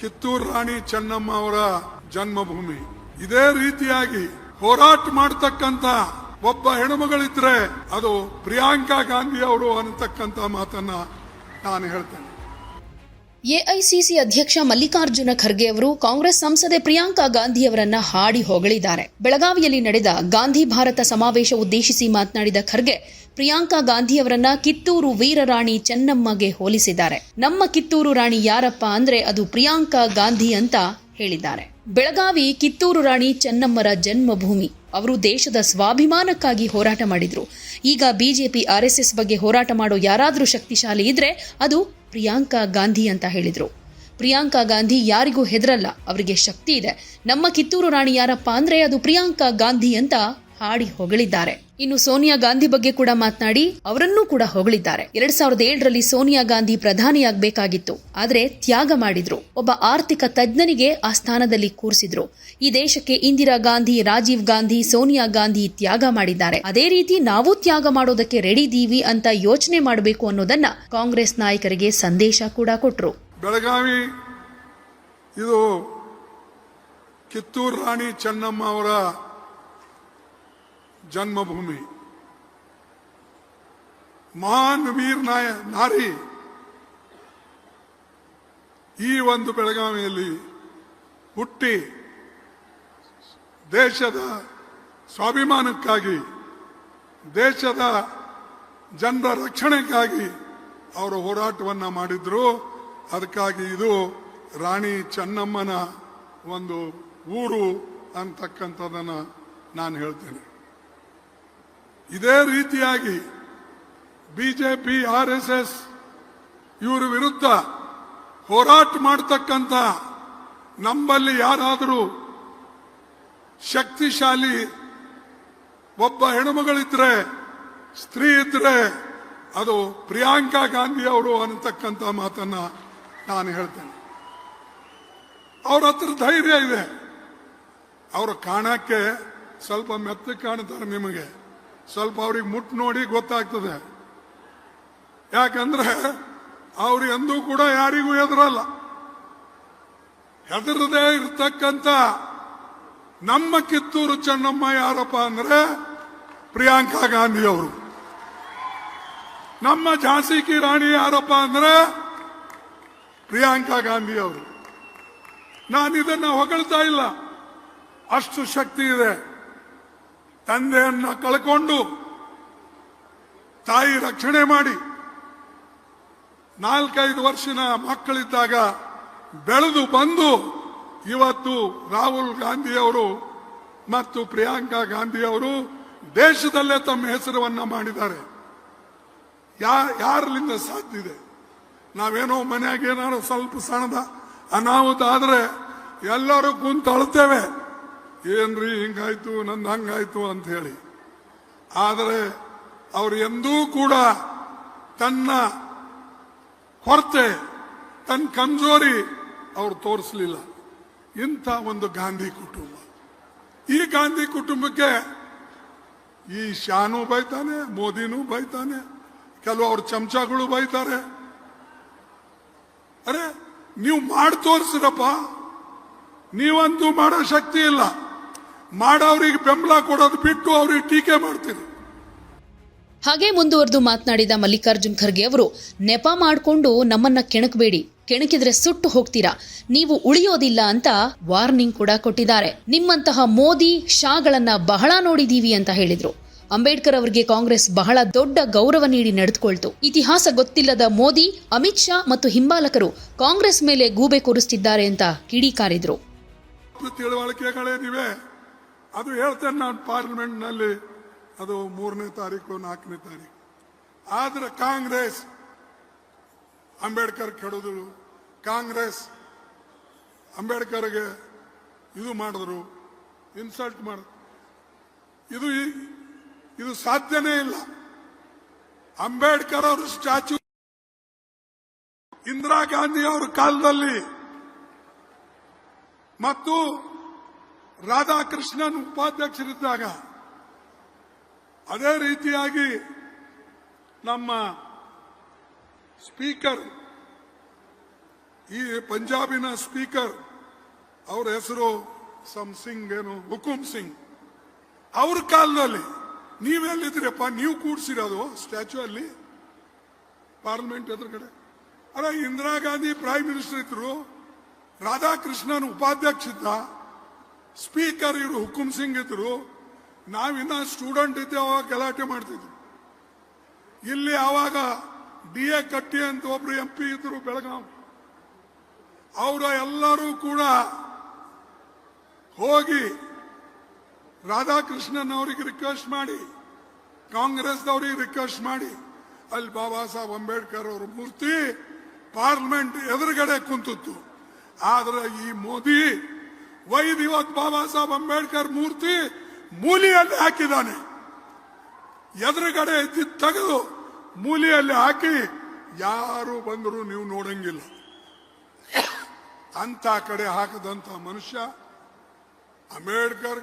ಕಿತ್ತೂರು ರಾಣಿ ಚೆನ್ನಮ್ಮ ಅವರ ಜನ್ಮಭೂಮಿ. ಇದೇ ರೀತಿಯಾಗಿ ಹೋರಾಟ ಮಾಡತಕ್ಕಂತ ಒಬ್ಬ ಹೆಣ್ಮಗಳಿದ್ರೆ ಅದು ಪ್ರಿಯಾಂಕಾ ಗಾಂಧಿ ಅವರು ಅನ್ನತಕ್ಕಂತ ಮಾತನ್ನ ನಾನು ಹೇಳ್ತೇನೆ. ಎಐಸಿಸಿ ಅಧ್ಯಕ್ಷ ಮಲ್ಲಿಕಾರ್ಜುನ ಖರ್ಗೆ ಅವರು ಕಾಂಗ್ರೆಸ್ ಸಂಸದೆ ಪ್ರಿಯಾಂಕಾ ಗಾಂಧಿಯವರನ್ನ ಹಾಡಿ ಹೊಗಳಿದ್ದಾರೆ. ಬೆಳಗಾವಿಯಲ್ಲಿ ನಡೆದ ಗಾಂಧಿ ಭಾರತ ಸಮಾವೇಶ ಉದ್ದೇಶಿಸಿ ಮಾತನಾಡಿದ ಖರ್ಗೆ ಪ್ರಿಯಾಂಕಾ ಗಾಂಧಿಯವರನ್ನ ಕಿತ್ತೂರು ವೀರರಾಣಿ ಚೆನ್ನಮ್ಮಗೆ ಹೋಲಿಸಿದ್ದಾರೆ. ನಮ್ಮ ಕಿತ್ತೂರು ರಾಣಿ ಯಾರಪ್ಪ ಅಂದ್ರೆ ಅದು ಪ್ರಿಯಾಂಕಾ ಗಾಂಧಿ ಅಂತ ಹೇಳಿದ್ದಾರೆ. ಬೆಳಗಾವಿ ಕಿತ್ತೂರು ರಾಣಿ ಚೆನ್ನಮ್ಮರ ಜನ್ಮಭೂಮಿ. ಅವರು ದೇಶದ ಸ್ವಾಭಿಮಾನಕ್ಕಾಗಿ ಹೋರಾಟ ಮಾಡಿದ್ರು. ಈಗ ಬಿಜೆಪಿ ಆರ್ಎಸ್ಎಸ್ ಬಗ್ಗೆ ಹೋರಾಟ ಮಾಡೋ ಯಾರಾದರೂ ಶಕ್ತಿಶಾಲಿ ಇದ್ರೆ ಅದು ಪ್ರಿಯಾಂಕಾ ಗಾಂಧಿ ಅಂತ ಹೇಳಿದ್ರು. ಪ್ರಿಯಾಂಕಾ ಗಾಂಧಿ ಯಾರಿಗೂ ಹೆದರಲ್ಲ, ಅವರಿಗೆ ಶಕ್ತಿ ಇದೆ. ನಮ್ಮ ಕಿತ್ತೂರು ರಾಣಿ ಯಾರಪ್ಪ ಅಂದ್ರೆ ಅದು ಪ್ರಿಯಾಂಕಾ ಗಾಂಧಿ ಅಂತ ಹಾಡಿ ಹೊಗಳಿದ್ದಾರೆ. ಇನ್ನು ಸೋನಿಯಾ ಗಾಂಧಿ ಬಗ್ಗೆ ಕೂಡ ಮಾತನಾಡಿ, ಅವರನ್ನೂ ಕೂಡ ಹೊಗಳಿದ್ದಾರೆ. ಎರಡ್ ಸಾವಿರದ ಏಳರಲ್ಲಿ ಸೋನಿಯಾ ಗಾಂಧಿ ಪ್ರಧಾನಿಯಾಗಬೇಕಾಗಿತ್ತು. ಆದರೆ ತ್ಯಾಗ ಮಾಡಿದ್ರು. ಒಬ್ಬ ಆರ್ಥಿಕ ತಜ್ಞನಿಗೆ ಆ ಸ್ಥಾನದಲ್ಲಿ ಕೂರಿಸಿದ್ರು. ಈ ದೇಶಕ್ಕೆ ಇಂದಿರಾ ಗಾಂಧಿ, ರಾಜೀವ್ ಗಾಂಧಿ, ಸೋನಿಯಾ ಗಾಂಧಿ ತ್ಯಾಗ ಮಾಡಿದ್ದಾರೆ. ಅದೇ ರೀತಿ ನಾವು ತ್ಯಾಗ ಮಾಡೋದಕ್ಕೆ ರೆಡಿ ಅಂತ ಯೋಚನೆ ಮಾಡಬೇಕು ಅನ್ನೋದನ್ನ ಕಾಂಗ್ರೆಸ್ ನಾಯಕರಿಗೆ ಸಂದೇಶ ಕೂಡ ಕೊಟ್ರು. ಬೆಳಗಾವಿ, ಇದು ಕಿತ್ತೂರು ರಾಣಿ ಚೆನ್ನಮ್ಮ ಅವರ ಜನ್ಮಭೂಮಿ. ಮಹಾನ್ ವೀರ್ ನಾಯ, ನಾರಿ. ಈ ಒಂದು ಬೆಳಗಾವಿಯಲ್ಲಿ ಹುಟ್ಟಿ ದೇಶದ ಸ್ವಾಭಿಮಾನಕ್ಕಾಗಿ, ದೇಶದ ಜನರ ರಕ್ಷಣೆಗಾಗಿ ಅವರು ಹೋರಾಟವನ್ನ ಮಾಡಿದ್ರು. ಅದಕ್ಕಾಗಿ ಇದು ರಾಣಿ ಚೆನ್ನಮ್ಮನ ಒಂದು ಊರು ಅಂತಕ್ಕಂಥದ್ದನ್ನು ನಾನು ಹೇಳ್ತೇನೆ. ಇದೇ ರೀತಿಯಾಗಿ ಬಿಜೆಪಿ, ಆರ್ ಎಸ್ ಎಸ್ ಇವರ ವಿರುದ್ಧ ಹೋರಾಟ ಮಾಡತಕ್ಕಂಥ ನಮ್ಮಲ್ಲಿ ಯಾರಾದರೂ ಶಕ್ತಿಶಾಲಿ ಒಬ್ಬ ಹೆಣ್ಮಗಳಿದ್ರೆ, ಸ್ತ್ರೀ ಇದ್ರೆ ಅದು ಪ್ರಿಯಾಂಕಾ ಗಾಂಧಿ ಅವರು ಅನ್ನತಕ್ಕಂಥ ಮಾತನ್ನ ನಾನು ಹೇಳ್ತೇನೆ. ಅವ್ರ ಹತ್ರ ಧೈರ್ಯ ಇದೆ. ಅವರು ಕಾಣಕ್ಕೆ ಸ್ವಲ್ಪ ಮೆತ್ತಗೆ ಕಾಣ್ತಾರೆ ನಿಮಗೆ. ಸ್ವಲ್ಪ ಅವ್ರಿಗೆ ಮುಟ್ಟು ನೋಡಿ ಗೊತ್ತಾಗ್ತದೆ. ಯಾಕಂದ್ರೆ ಅವ್ರು ಎಂದೂ ಕೂಡ ಯಾರಿಗೂ ಹೆದರಲ್ಲ. ಹೆದರದೇ ಇರ್ತಕ್ಕಂಥ ನಮ್ಮ ಕಿತ್ತೂರು ಚೆನ್ನಮ್ಮ ಯಾರಪ್ಪ ಅಂದ್ರೆ ಪ್ರಿಯಾಂಕಾ ಗಾಂಧಿ ಅವರು. ನಮ್ಮ ಝಾನ್ಸಿ ಕಿ ರಾಣಿ ಯಾರಪ್ಪ ಅಂದ್ರೆ ಪ್ರಿಯಾಂಕಾ ಗಾಂಧಿ ಅವರು. ನಾನು ಇದನ್ನ ಹೊಗಳ್ತಾ ಇಲ್ಲ. ಅಷ್ಟು ಶಕ್ತಿ ಇದೆ. ತಂದೆಯನ್ನ ಕಳ್ಕೊಂಡು ತಾಯಿ ರಕ್ಷಣೆ ಮಾಡಿ ನಾಲ್ಕೈದು ವರ್ಷನ ಮಕ್ಕಳಿದ್ದಾಗ ಬೆಳೆದು ಬಂದು ಇವತ್ತು ರಾಹುಲ್ ಗಾಂಧಿ ಅವರು ಮತ್ತು ಪ್ರಿಯಾಂಕಾ ಗಾಂಧಿ ಅವರು ದೇಶದಲ್ಲೇ ತಮ್ಮ ಹೆಸರನ್ನ ಮಾಡಿದ್ದಾರೆ. ಯಾ ಯಾರಲಿಂದ ಸಾಧ್ಯ ಇದೆ? ನಾವೇನೋ ಮನೆಯಾಗ ಏನಾದ್ರು ಸ್ವಲ್ಪ ಸಣ್ಣದ ಅನಾಹುತ ಆದ್ರೆ ಎಲ್ಲರೂ ಕುಂತು ಅಳ್ತೇವೆ ಏನ್ರಿ ಹಿಂಗಾಯ್ತು, ನಂದು ಹಂಗಾಯ್ತು ಅಂತ ಹೇಳಿ. ಆದರೆ ಅವರು ಎಂದೂ ಕೂಡ ತನ್ನ ಹೊರತೆ ತನ್ನ ಕಮ್ಜೋರಿ ಅವರು ತೋರಿಸಲಿಲ್ಲ. ಇಂಥ ಒಂದು ಗಾಂಧಿ ಕುಟುಂಬ. ಈ ಗಾಂಧಿ ಕುಟುಂಬಕ್ಕೆ ಈ ಶಾನೂ ಬೈತಾನೆ, ಮೋದಿನೂ ಬೈತಾನೆ, ಕೆಲವು ಅವ್ರ ಚಮಚಗಳು ಬೈತಾರೆ. ಅರೆ, ನೀವು ಮಾಡಿ ತೋರಿಸಿದಪ್ಪ ನೀವಂತೂ ಮಾಡೋ ಶಕ್ತಿ ಇಲ್ಲ. ಮಾಡೋರಿಗೆ ಬೆಂಬಲ ಕೊಡೋದು ಬಿಟ್ಟು ಅವ್ರಿಗೆ ಟೀಕೆ ಮಾಡ್ತೀರಿ. ಹಾಗೆ ಮುಂದುವರೆದು ಮಾತನಾಡಿದ ಮಲ್ಲಿಕಾರ್ಜುನ್ ಖರ್ಗೆ ಅವರು ನೆಪ ಮಾಡಿಕೊಂಡು ನಮ್ಮನ್ನ ಕೆಣಕಬೇಡಿ ಕೆಣಕಿದ್ರೆ ಸುಟ್ಟು ಹೋಗ್ತೀರಾ ನೀವು ಉಳಿಯೋದಿಲ್ಲ ಅಂತ ವಾರ್ನಿಂಗ್ ಕೂಡ ಕೊಟ್ಟಿದ್ದಾರೆ. ನಿಮ್ಮಂತಹ ಮೋದಿ ಶಾಗಳನ್ನ ಬಹಳ ನೋಡಿದೀವಿ ಅಂತ ಹೇಳಿದ್ರು. ಅಂಬೇಡ್ಕರ್ ಅವರಿಗೆ ಕಾಂಗ್ರೆಸ್ ಬಹಳ ದೊಡ್ಡ ಗೌರವ ನೀಡಿ ನಡೆದುಕೊಳ್ತು. ಇತಿಹಾಸ ಗೊತ್ತಿಲ್ಲದ ಮೋದಿ ಅಮಿತ್ ಶಾ ಮತ್ತು ಹಿಂಬಾಲಕರು ಕಾಂಗ್ರೆಸ್ ಮೇಲೆ ಗೂಬೆ ಕೂರಿಸ್ತಿದ್ದಾರೆ ಅಂತ ಕಿಡಿಕಾರಿದ್ರು. ಅದು ಹೇಳ್ತೇನೆ ನಾನು ಪಾರ್ಲಿಮೆಂಟ್ನಲ್ಲಿ, ಅದು ಮೂರನೇ ತಾರೀಕು, ನಾಲ್ಕನೇ ತಾರೀಕು. ಆದ್ರೆ ಕಾಂಗ್ರೆಸ್ ಅಂಬೇಡ್ಕರ್ ಕೆಡೋದು, ಕಾಂಗ್ರೆಸ್ ಅಂಬೇಡ್ಕರ್ಗೆ ಇದು ಮಾಡಿದ್ರು, ಇನ್ಸಲ್ಟ್ ಮಾಡ, ಇದು ಇದು ಸಾಧ್ಯನೇ ಇಲ್ಲ. ಅಂಬೇಡ್ಕರ್ ಅವರು ಸ್ಟ್ಯಾಚ್ಯೂ ಇಂದಿರಾ ಗಾಂಧಿ ಅವರ ಕಾಲದಲ್ಲಿ, ಮತ್ತು ರಾಧಾಕೃಷ್ಣನ್ ಉಪಾಧ್ಯಕ್ಷರಿದ್ದಾಗ ಅದೇ ರೀತಿಯಾಗಿ ನಮ್ಮ ಸ್ಪೀಕರ್, ಈ ಪಂಜಾಬಿನ ಸ್ಪೀಕರ್ ಅವರ ಹೆಸರು ಸಮ್ ಸಿಂಗ್ ಏನು, ಹುಕುಂ ಸಿಂಗ್. ಅವ್ರ ಕಾಲದಲ್ಲಿ ನೀವೆಲ್ಲಿದ್ದೀರಪ್ಪ ನೀವು ಕೂಡ್ಸಿರೋದು ಸ್ಟ್ಯಾಚು ಅಲ್ಲಿ? ಪಾರ್ಲಿಮೆಂಟ್ ಎದುರುಗಡೆ ಅದೇ ಇಂದಿರಾ ಗಾಂಧಿ ಪ್ರೈಮ್ ಮಿನಿಸ್ಟರ್ ಇದ್ರು, ರಾಧಾಕೃಷ್ಣನ್ ಉಪಾಧ್ಯಕ್ಷ ಇದ್ದ ಸ್ಪೀಕರ್ ಇವರು ಹುಕುಂ ಸಿಂಗ್ ಇದ್ರು. ನಾವಿನ್ನ ಸ್ಟೂಡೆಂಟ್ ಇದ್ದೆ, ಅವಾಗ ಗಲಾಟೆ ಮಾಡ್ತಿದ್ವಿ. ಇಲ್ಲಿ ಆವಾಗ ಡಿ ಎ ಕಟ್ಟಿ ಅಂತ ಒಬ್ರು ಎಂ ಪಿ ಇದ್ರು ಬೆಳಗಾವ್ ಅವರ ಎಲ್ಲರೂ ಕೂಡ ಹೋಗಿ ರಾಧಾಕೃಷ್ಣನ್ ಅವರಿಗೆ ರಿಕ್ವೆಸ್ಟ್ ಮಾಡಿ ಕಾಂಗ್ರೆಸ್ದವ್ರಿಗೆ ರಿಕ್ವೆಸ್ಟ್ ಮಾಡಿ, ಅಲ್ಲಿ ಬಾಬಾ ಸಾಹೇಬ್ ಅಂಬೇಡ್ಕರ್ ಅವರ ಮೂರ್ತಿ ಪಾರ್ಲಿಮೆಂಟ್ ಎದುರುಗಡೆ ಕುಂತಿತ್ತು. ಆದ್ರೆ ಈ ಮೋದಿ ವೈದ್ ಇವತ್ತು ಬಾಬಾ ಸಾಹೇಬ್ ಅಂಬೇಡ್ಕರ್ ಮೂರ್ತಿ ಮೂಲಿಯಲ್ಲಿ ಹಾಕಿದ್ದಾನೆ. ಎದುರುಗಡೆ ಇದ್ದಿದ್ದು ತೆಗೆದು ಮೂಲಿಯಲ್ಲಿ ಹಾಕಿ ಯಾರು ಬಂದರೂ ನೀವು ನೋಡಂಗಿಲ್ಲ. ಅಂತ ಕಡೆ ಹಾಕದಂತ ಮನುಷ್ಯ ಅಂಬೇಡ್ಕರ್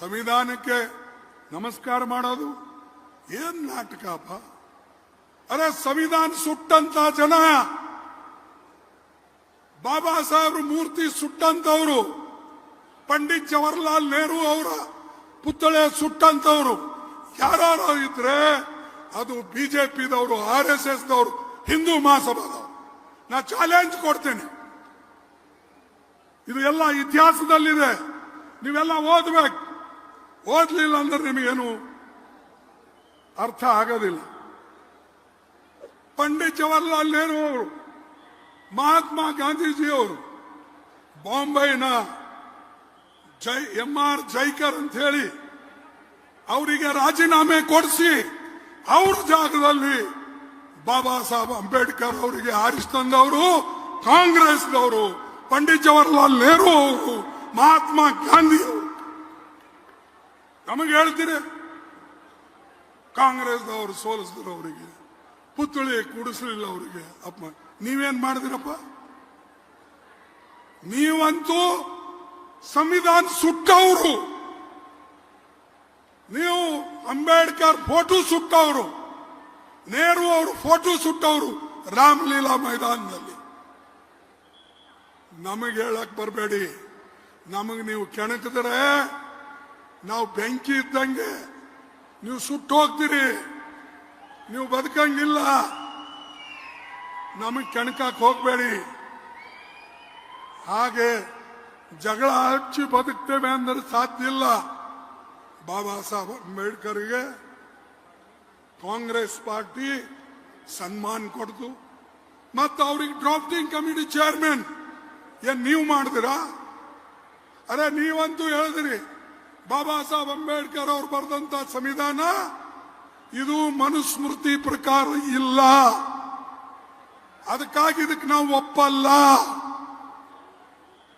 ಸಂವಿಧಾನಕ್ಕೆ ನಮಸ್ಕಾರ ಮಾಡೋದು ಏನ್ ನಾಟಕಪ್ಪ ಅರೆ ಸಂವಿಧಾನ ಸುಟ್ಟಂತ ಜನ ಬಾಬಾ ಸಾಹೇಬ್ರ ಮೂರ್ತಿ ಸುಟ್ಟಂತವರು, ಪಂಡಿತ್ ಜವಾಹರ್ಲಾಲ್ ನೆಹರು ಅವರ ಪುತ್ಥಳೆ ಸುಟ್ಟಂತವರು. ಯಾರು ಇದ್ರೆ ಅದು ಬಿಜೆಪಿದವರು, ಆರ್ ಎಸ್ ಎಸ್ ದವರು ಹಿಂದೂ ಮಹಾಸಭಾದವರು. ನಾ ಚಾಲೆಂಜ್ ಕೊಡ್ತೇನೆ. ಇದು ಎಲ್ಲ ಇತಿಹಾಸದಲ್ಲಿದೆ. ನೀವೆಲ್ಲ ಓದ್ಬೇಕು. ಓದ್ಲಿಲ್ಲ ಅಂದ್ರೆ ನಿಮಗೇನು ಅರ್ಥ ಆಗೋದಿಲ್ಲ. ಪಂಡಿತ್ ಜವಾಹರ್ಲಾಲ್ ನೆಹರು ಅವರು ಮಹಾತ್ಮ ಗಾಂಧೀಜಿಯವರು ಬಾಂಬೈನ ಜೈ ಎಂ ಆರ್ ಜೈಕರ್ ಅಂತ ಹೇಳಿ ಅವರಿಗೆ ರಾಜೀನಾಮೆ ಕೊಡಿಸಿ ಅವ್ರ ಜಾಗದಲ್ಲಿ ಬಾಬಾ ಸಾಹೇಬ್ ಅಂಬೇಡ್ಕರ್ ಅವರಿಗೆ ಆರಿಸ್ ತಂದವರು ಕಾಂಗ್ರೆಸ್ದವರು ಪಂಡಿತ್ ಜವಾಹರ್ಲಾಲ್ ನೆಹರು ಅವರು, ಮಹಾತ್ಮ ಗಾಂಧಿ ಅವರು. ನಮಗೆ ಹೇಳ್ತೀರಿ ಕಾಂಗ್ರೆಸ್ದವರು ಸೋಲಿಸಿದ್ರು ಅವರಿಗೆ, ಪುತ್ಥಳಿ ಕೂಡಿಸಲಿಲ್ಲ ಅವರಿಗೆ ಅಪ್ಪ ನೀವೇನ್ ಮಾಡಿದಿರಪ್ಪ? ನೀವಂತೂ ಸಂವಿಧಾನ ಸುಟ್ಟವರು. ನೀವು ಅಂಬೇಡ್ಕರ್ ಫೋಟೋ ಸುಟ್ಟವರು. ನೇರು ಅವರು ಫೋಟೋ ಸುಟ್ಟವರು ರಾಮಲೀಲಾ ಮೈದಾನದಲ್ಲಿ ನಮಗೆ ಹೇಳಕ್ ಬರಬೇಡಿ. ನಮಗೆ ನೀವು ಕೆಣಕಿದ್ರೆ ನಾವು ಬೆಂಕಿ ಇದ್ದಂಗೆ ನೀವು ಸುಟ್ಟು ಹೋಗ್ತೀರಿ. ನೀವು ಬದುಕಂಗಿಲ್ಲ. ನಮಗೆ ಕೆಣಕಕ್ಕೆ ಹೋಗ್ಬೇಡಿ. ಹಾಗೆ ಜಗಳ ಹಚ್ಚಿ ಬದುಕ್ತೇವೆ ಅಂದರೆ ಸಾಧ್ಯ ಇಲ್ಲ. ಬಾಬಾ ಸಾಹೇಬ್ ಅಂಬೇಡ್ಕರ್ಗೆ ಕಾಂಗ್ರೆಸ್ ಪಾರ್ಟಿ ಸನ್ಮಾನ ಕೊಡ್ತು ಮತ್ತು ಅವ್ರಿಗೆ ಡ್ರಾಫ್ಟಿಂಗ್ ಕಮಿಟಿ ಚೇರ್ಮನ್ ಏನ್ ನೀವು ಮಾಡಿದಿರಾ? ಅರೆ ನೀವಂತೂ ಹೇಳಿದ್ರಿ, ಬಾಬಾ ಸಾಹೇಬ್ ಅಂಬೇಡ್ಕರ್ ಅವ್ರು ಬರೆದಂತ ಸಂವಿಧಾನ, ಇದು ಮನುಸ್ಮೃತಿ ಪ್ರಕಾರ ಇಲ್ಲ. ಅದಕ್ಕಾಗಿ ಇದಕ್ಕೆ ನಾವು ಒಪ್ಪಲ್ಲ.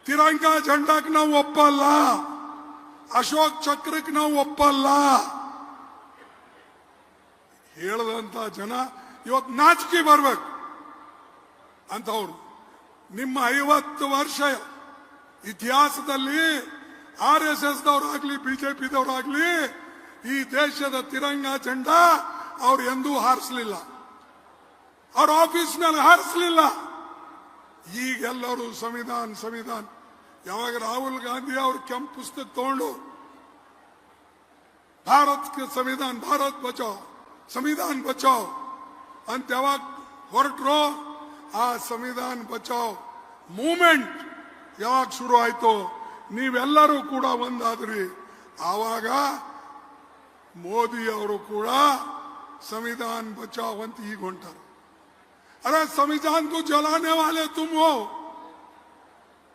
ತಿರಂಗ ಜಂಡಕ್ಕೆ ನಾವು ಒಪ್ಪಲ್ಲ. ಅಶೋಕ್ ಚಕ್ರಕ್ಕೆ ನಾವು ಒಪ್ಪಲ್ಲ. ಹೇಳದಂತ ಜನ ಇವತ್ತು ನಾಚಿಕೆ ಬರ್ಬೇಕು ಅಂತವ್ರು. ನಿಮ್ಮ ಐವತ್ತು ವರ್ಷ ಇತಿಹಾಸದಲ್ಲಿ ಆರ್ ಎಸ್ ಎಸ್ ದವರಾಗ್ಲಿ ಬಿಜೆಪಿದವರಾಗ್ಲಿ ಈ ದೇಶದ ತಿರಂಗ ಚಂಡ ಅವ್ರು ಎಂದೂ ಹಾರಿಸಲಿಲ್ಲ. ಅವ್ರ ಆಫೀಸ್ ಮೇಲೆ ಹಾರಿಸ್ಲಿಲ್ಲ. ಈಗೆಲ್ಲರೂ ಸಂವಿಧಾನ ಸಂವಿಧಾನ. ಯಾವಾಗ ರಾಹುಲ್ ಗಾಂಧಿ ಅವರು ಕೆಂಪು ಪುಸ್ತಕ ತಗೊಂಡು ಭಾರತ್ ಸಂವಿಧಾನ, ಭಾರತ್ ಬಚಾವ್, ಸಂವಿಧಾನ ಬಚಾವ್ ಅಂತ ಯಾವಾಗ ಹೊರಟ್ರು, ಆ ಸಂವಿಧಾನ ಬಚಾವ್ ಮೂಮೆಂಟ್ ಯಾವಾಗ ಶುರು ಆಯ್ತು, ನೀವೆಲ್ಲರೂ ಕೂಡ ಒಂದಾದ್ರಿ. ಆವಾಗ ಮೋದಿ ಅವರು ಕೂಡ ಸಂವಿಧಾನ ಬಚಾವ್ ಅಂತ ಈಗ ಹೊಂಟಾರ अरे संविधान को जलाने वाले तुम हो।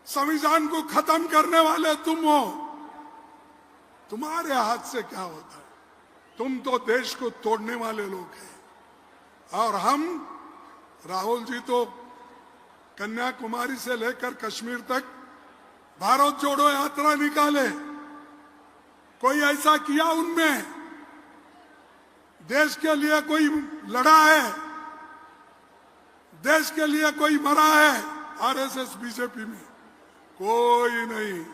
संविधान को खत्म करने वाले तुम हो। तुम्हारे हाथ से क्या होता है? तुम तो देश को तोड़ने वाले लोग हैं। और हम, राहुल जी तो कन्याकुमारी से लेकर कश्मीर तक भारत जोड़ो यात्रा निकाले। कोई ऐसा किया उनमें? देश के लिए कोई लड़ा है? देश के लिए कोई मरा है आरएसएस बीजेपी में। कोई नहीं।